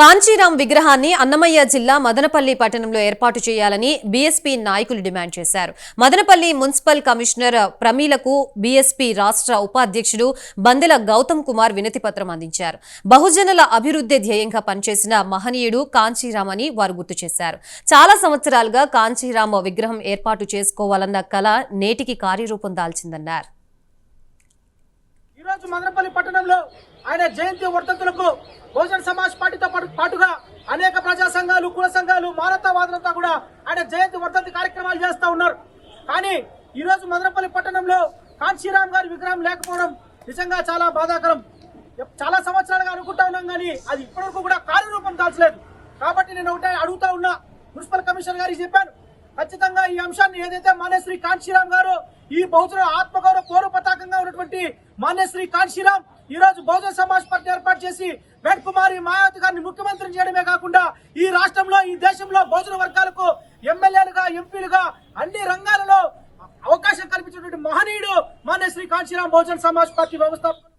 కాంచీరాం విగ్రహాన్ని అన్నమయ్య జిల్లా మదనపల్లి పట్టణంలో ఏర్పాటు చేయాలని బీఎస్పీ నాయకులు డిమాండ్ చేశారు. మదనపల్లి మున్సిపల్ కమిషనర్ ప్రమీలకు బీఎస్పీ రాష్ట్ర ఉపాధ్యక్షుడు బందెల గౌతమ్ కుమార్ వినతిపత్రం అందించారు. బహుజనుల అభివృద్ధి ధ్యేయంగా పనిచేసిన మహనీయుడు కాంచీరాం అని వారు గుర్తు చేశారు. చాలా సంవత్సరాలుగా కాంచీరామ విగ్రహం ఏర్పాటు చేసుకోవాలన్న కల నేటికి కార్యరూపం దాల్చిందన్నారు. ఆయన జయంతి వర్ధంతులకు బహుజన్ సమాజ్ పార్టీతో పాటు పాటుగా అనేక ప్రజా సంఘాలు కుల సంఘాలు మానవతావాదులతో కూడా ఆయన జయంతి వర్ధంతి కార్యక్రమాలు చేస్తూ ఉన్నారు. కానీ ఈ రోజు మదనపల్లి పట్టణంలో కాంశీరామ్ గారి విగ్రహం లేకపోవడం నిజంగా చాలా బాధాకరం. చాలా సంవత్సరాలుగా అనుకుంటా ఉన్నాం కానీ అది ఇప్పటివరకు కూడా కార్యరూపం దాల్చలేదు. కాబట్టి నేను ఒకటే అడుగుతా ఉన్నా మున్సిపల్ కమిషనర్ గారికి చెప్పాను ఖచ్చితంగా ఈ అంశాన్ని ఏదైతే మాన్యశ్రీ కాంశీరామ్ గారు ఈ బహుజన ఆత్మగౌరవ పౌర పతాకంగా ఉన్నటువంటి మాన్యశ్రీ కాంశీరామ్ ఈ రోజు బహుజన సమాజ్ పార్టీ ఏర్పాటు చేసి వెంకట్ కుమారి మాయావతి గారిని ముఖ్యమంత్రిని చేయడమే కాకుండా ఈ రాష్ట్రంలో ఈ దేశంలో బహుజన వర్గాలకు ఎమ్మెల్యేలుగా ఎంపీలుగా అన్ని రంగాలలో అవకాశం కల్పించినటువంటి మహనీయుడు మాన్యశ్రీ కాంశీరామ్ బహుజన సమాజ్ పార్టీ వ్యవస్థాపకుడు.